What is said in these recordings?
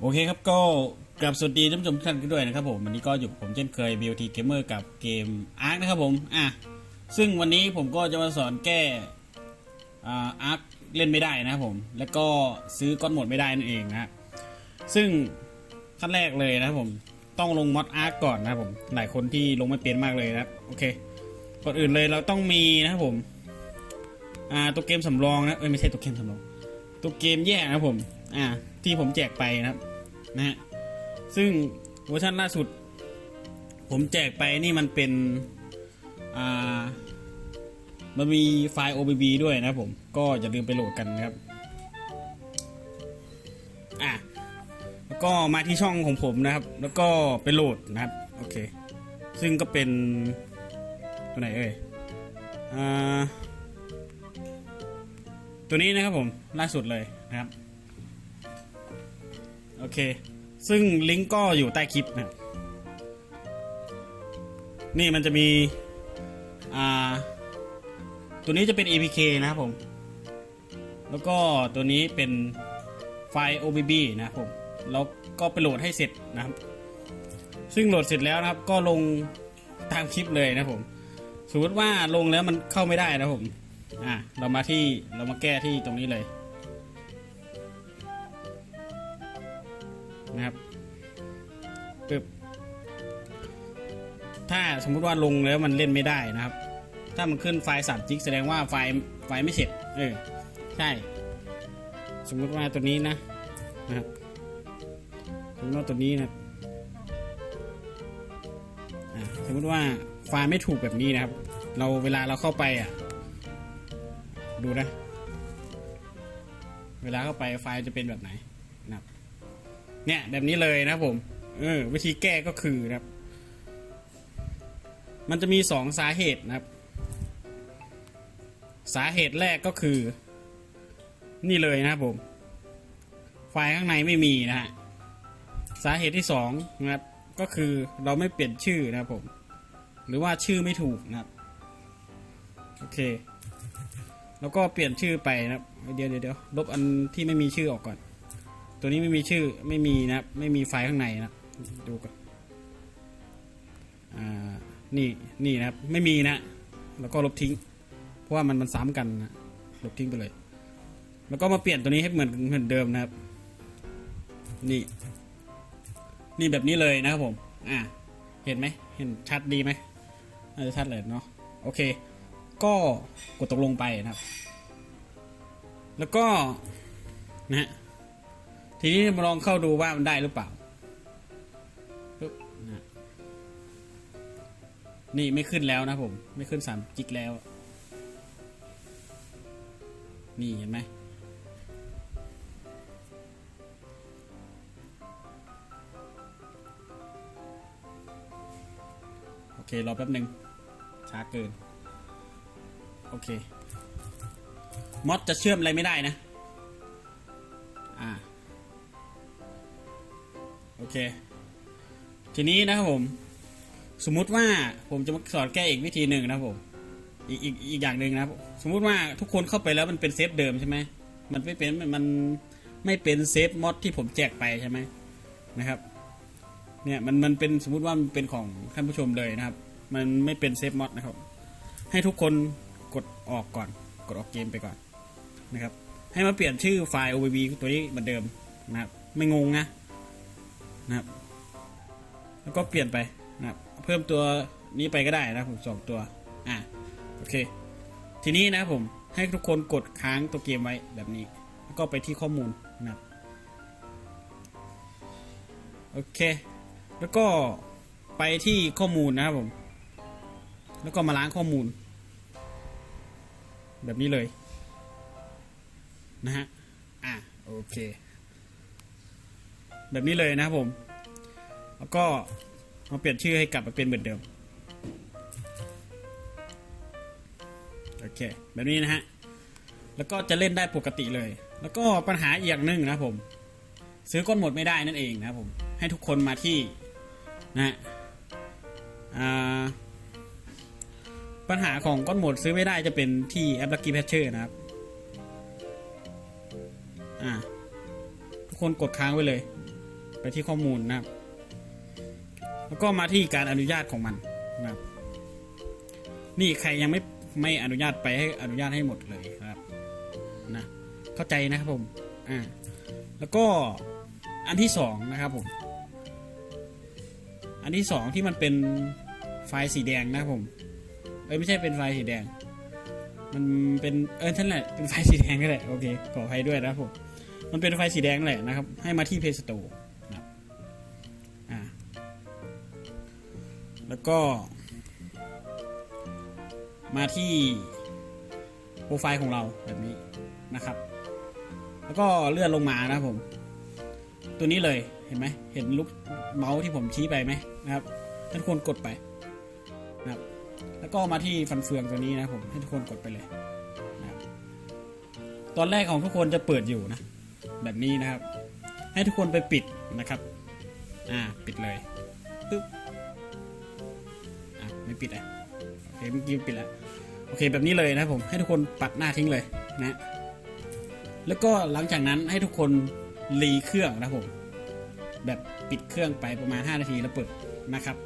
โอเคครับก็กลับสวัสดีท่านผู้ชมทุกท่านกันด้วยนะครับผมวันนี้ก็อยู่ผมเช่นเคย BOT Gamer กับเกม Ark นะครับผมอะซึ่งวันนี้ผมก็จะมาสอนแก้อา Ark เล่นไม่ได้นะครับผม แล้วก็ซื้อก้อนหมดไม่ได้นั่นเองนะซึ่งขั้นแรกเลยนะครับผมต้องลงมอด Ark ก่อนนะครับผมหลายคนที่ลงไม่เป็นมากเลยนะครับโอเคก่อนอื่นเลยเราต้องมีนะครับผมอ่าตัวเกมสำรองนะเอ้ยไม่ใช่ตัวเกมสำรองตัวเกมแยกนะครับผมอ่า ที่ผมแจกไปนะครับนะฮะซึ่งเวอร์ชันล่าสุด ผมแจกไปนี่มันเป็นอ่ามันมีไฟล์ OBB ด้วยนะครับผม ก็อย่าลืมไปโหลดกันนะครับอะแล้วก็มาที่ช่องของผมนะครับ แล้วก็ไปโหลดนะครับ โอเค ซึ่งก็เป็นตัวไหนเอ่ยอ่าตัวนี้นะครับผมล่าสุดเลยนะครับ โอเค ซึ่งลิงก์ก็อยู่ใต้คลิปนะครับนี่มันจะมี อ่า ตัวนี้จะเป็น APK นะครับผม แล้วก็ตัวนี้เป็นไฟล์ OBB นะครับผม แล้วก็ไปโหลดให้เสร็จนะครับ ซึ่งโหลดเสร็จแล้วนะครับ ก็ลงตามคลิปเลยนะครับผม สมมติว่าลงแล้วมันเข้าไม่ได้นะครับผม อะเรามาที่เรามาแก้ที่ตรงนี้เลย นะครับปึ๊บถ้าสมมุติว่าลงแล้วมันเล่นไม่ได้นะครับ ถ้ามันขึ้นไฟล์สามจิกแสดงว่าไฟล์ไฟล์ไม่เสร็จ เออ ใช่ สมมุติว่าตัวนี้นะนะครับสมมติว่าตัวนี้นะสมมติว่าไฟล์ไม่ถูกแบบนี้นะครับ เราเวลาเราเข้าไปอะ ดูนะ เวลาเข้าไปไฟล์จะเป็นแบบไหน เนี่ย แบบนี้เลยนะผมเออวิธีแก้ก็คือนะครับ มันจะมีสองสาเหตุนะครับ สาเหตุแรกก็คือ นี่เลยนะครับผม ไฟล์ข้างในไม่มีนะฮะสาเหตุที่สองนะครับ ก็คือเราไม่เปลี่ยนชื่อนะครับผม หรือว่าชื่อไม่ถูกนะครับโอเค แล้วก็เปลี่ยนชื่อไปนะครับ เดี๋ยวเดี๋ยวลบอันที่ไม่มีชื่อออกก่อน ตัวนี้ไม่มีชื่อไม่มีนะไม่มีไฟข้างในนะดูก่อนอ่านี่นี่นะครับไม่มีนะ แล้วก็ลบทิ้ง เพราะว่ามันมันซ้ำกันนะลบทิ้งไปเลย แล้วก็มาเปลี่ยนตัวนี้ให้เหมือนเหมือนเดิมนะครับ นี่ นี่แบบนี้เลยนะครับผม อ่าเห็นไหมเห็นชัดดีไหมน่าจะชัดเลยเนาะโอเค ก็กดตกลงไปนะครับ แล้วก็นะฮะ ทีนี้มาลองเข้าดูว่ามันได้หรือเปล่า นี่ไม่ขึ้นแล้วนะผม ไม่ขึ้นสามจิกแล้ว นี่เห็นไหมโอเค รอแป๊บหนึ่งช้าเกิน โอเค มอดจะเชื่อมอะไรไม่ได้นะ อ่า เค ทีนี้นะครับผม สมมุติว่าผมจะมาสอนแก้อีกวิธีหนึ่งนะครับผม อีกอีกอีกอย่างหนึ่งนะครับ สมมุติว่าทุกคนเข้าไปแล้วมันเป็นเซฟเดิมใช่ไหมมันไม่เป็นมันไม่เป็นเซฟมอดที่ผมแจกไปใช่ไหมนะครับ เนี่ยมันมันเป็นสมมุติว่ามันเป็นของท่านผู้ชมเลยนะครับ มันไม่เป็นเซฟมอดนะครับ ให้ทุกคนกดออกก่อน กดออกเกมไปก่อนนะครับ ให้มาเปลี่ยนชื่อไฟล์ OBB ตัวนี้เหมือนเดิมนะครับ ไม่งงนะ นะครับ แล้วก็เปลี่ยนไปนะครับ เพิ่มตัวนี้ไปก็ได้นะผมสองตัว อะโอเค ทีนี้นะผมให้ทุกคนกดค้างตัวเกมไว้แบบนี้ แล้วก็ไปที่ข้อมูลนะครับโอเค แล้วก็ไปที่ข้อมูลนะครับผม แล้วก็มาล้างข้อมูล แบบนี้เลย นะฮะ อะ โอเค แบบนี้เลยนะครับผม แล้วก็มาเปลี่ยนชื่อให้กลับมาเป็นเหมือนเดิม โอเค แบบนี้นะฮะ แล้วก็จะเล่นได้ปกติเลย แล้วก็ปัญหาอีกอย่างหนึ่งนะครับผม ซื้อก้อนหมดไม่ได้นั่นเองนะครับผม ให้ทุกคนมาที่นะฮะปัญหาของก้อนหมดซื้อไม่ได้จะเป็นที่แอป Lucky Patcher นะครับ อ่า ทุกคนกดค้างไว้เลย ไปที่ข้อมูลนะครับ แล้วก็มาที่การอนุญาตของมันนะครับ นี่ใครยังไม่ไม่อนุญาตไปให้อนุญาตให้หมดเลยนะครับนะเข้าใจนะครับผมอ่าแล้วก็อันที่สองนะครับผม อันที่สองที่มันเป็นไฟล์สีแดงนะครับผมเอ้ยไม่ใช่เป็นไฟล์สีแดง มันเป็นเออท่านแหละเป็นไฟล์สีแดงก็แหละโอเคขออภัยด้วยนะครับผมมันเป็นไฟล์สีแดงแหละนะครับ ให้มาที่ Play Store แล้วก็ มาที่โปรไฟล์ของเราแบบนี้นะครับ แล้วก็เลื่อนลงมานะผม ตัวนี้เลยเห็นไหมเห็นลูกเมาส์ที่ผมชี้ไปไหมนะครับให้ทุกคนกดไปนะครับ แล้วก็มาที่ฟันเฟืองตัวนี้นะผมให้ทุกคนกดไปเลยนะครับตอนแรกของทุกคนจะเปิดอยู่นะ แบบนี้นะครับ ให้ทุกคนไปปิดนะครับ อ่า ปิดเลยปึ๊บ ปิดอะโอเคเมื่อกี้ปิดแล้วโอเคแบบนี้เลยนะครับผมให้ทุกคนปัดหน้าทิ้งเลยนะแล้วก็หลังจากนั้นให้ทุกคนรีเครื่องนะผม แบบปิดเครื่องไปประมาณ 5 นาทีแล้วเปิดนะครับ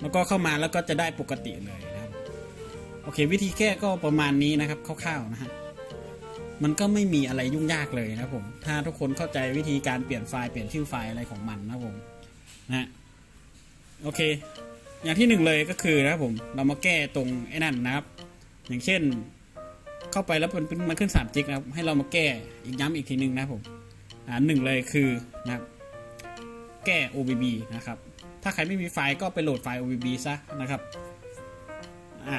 แล้วก็เข้ามาแล้วก็จะได้ปกติเลยนะครับ โอเค วิธีแก้ก็ประมาณนี้นะครับคร่าวๆนะฮะมันก็ไม่มีอะไรยุ่งยากเลยนะผมถ้าทุกคนเข้าใจวิธีการเปลี่ยนไฟล์เปลี่ยนชื่อไฟล์อะไรของมันนะผมนะฮะโอเค อย่างที่หนึ่งเลยก็คือนะครับผมเรามาแก้ตรงไอ้นั่นนะครับ อย่างเช่น เข้าไปแล้วมันมันขึ้น3จิกนะครับ ให้เรามาแก้อีกย้ำอีกทีหนึ่งนะครับผมอ่าหนึ่งเลยคือนะครับ แก้ OBB นะครับ ถ้าใครไม่มีไฟล์ก็ไปโหลดไฟล์ OBB ซะนะครับอ่า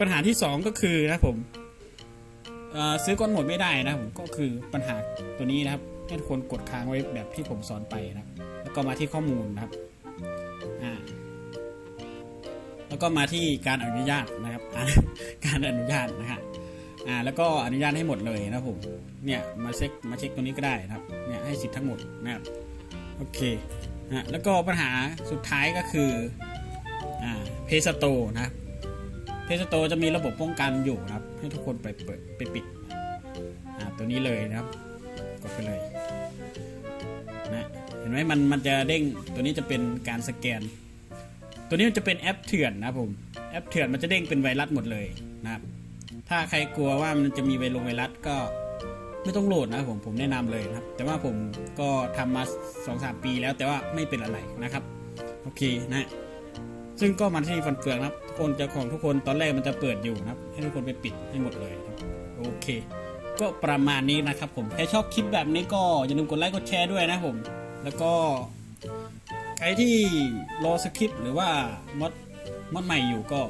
ปัญหาที่ 2 ก็คือนะครับผมเอ่อซื้อก้อนหมดไม่ได้นะครับผมก็คือปัญหาตัวนี้นะครับให้ทุกคนกดค้างไว้แบบที่ผมสอนไปนะครับ แล้วก็มาที่ข้อมูลนะครับอ่า แล้วก็มาที่การอนุญาตนะครับ การอนุญาตนะฮะอ่าแล้วก็อนุญาตให้หมดเลยนะผมเนี่ยมาเช็คมาเช็คตัวนี้ก็ได้นะครับเนี่ยให้สิทธิ์ทั้งหมดนะครับโอเคนะแล้วก็ปัญหาสุดท้ายก็คืออ่าเพสโตนะครับเพสโตจะมีระบบป้องกันอยู่นะครับ ให้ทุกคนไปเปิดไปปิดอ่าตัวนี้เลยนะครับกดไปเลยนะเห็นไหมมันมันจะเด้งตัวนี้จะเป็นการสแกน ตัวนี้มันจะเป็นแอปเถื่อนนะผมแอปเถื่อนมันจะเด้งเป็นไวรัสหมดเลยนะครับ ถ้าใครกลัวว่ามันจะมีไวลงไวรัสก็ไม่ต้องโหลดนะผมผมแนะนำเลยนะครับ แต่ว่าผมก็ทำมา2อสปีแล้วแต่ว่าไม่เป็นอะไรนะครับ โอเคนะซึ่งก็มาที่ฟันเฟืองนะครับทุกคนเจ้าของทุกคนตอนแรกมันจะเปิดอยู่นะครับ ให้ทุกคนไปปิดให้หมดเลยโอเค ก็ประมาณนี้นะครับผมใครชอบคลิปแบบนี้ก็อย่าลืมกดไลค์กดแชร์ด้วยนะผม แล้วก็ ใครที่รอสคริปต์หรือว่ามดมดใหม่อยู่ก็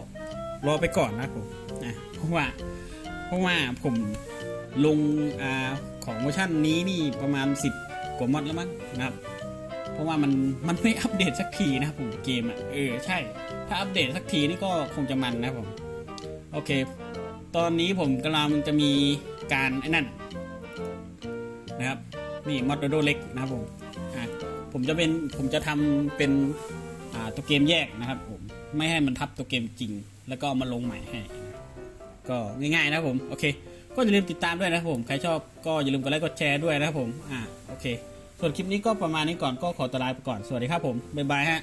รอไปก่อนนะผมนะเพราะว่าเพราะว่าผมลงอ่าของเวอร์ชันนี้นี่ประมาณ 10 กว่ามอดแล้วมั้งนะครับ เพราะว่ามันมันไม่อัปเดตสักทีนะผมเกมอะเออใช่ ถ้าอัปเดตสักทีนี่ก็คงจะมันนะผมโอเค ตอนนี้ผมกำลังจะมีการไอ้นั่นนะครับนี่มอดโดเล็กนะครับผม ผมจะเป็นผมจะทำเป็นตัวเกมแยกนะครับผมไม่ให้มันทับตัวเกมจริง แล้วก็เอามาลงใหม่ให้ ก็ง่ายๆนะครับผมโอเค ก็อย่าลืมติดตามด้วยนะครับผมใครชอบก็อย่าลืมกดไลค์กดแชร์ด้วยนะครับผมอ่าโอเค ส่วนคลิปนี้ก็ประมาณนี้ก่อนก็ขอตลาไปก่อนสวัสดีครับผมบ๊ายบายฮะ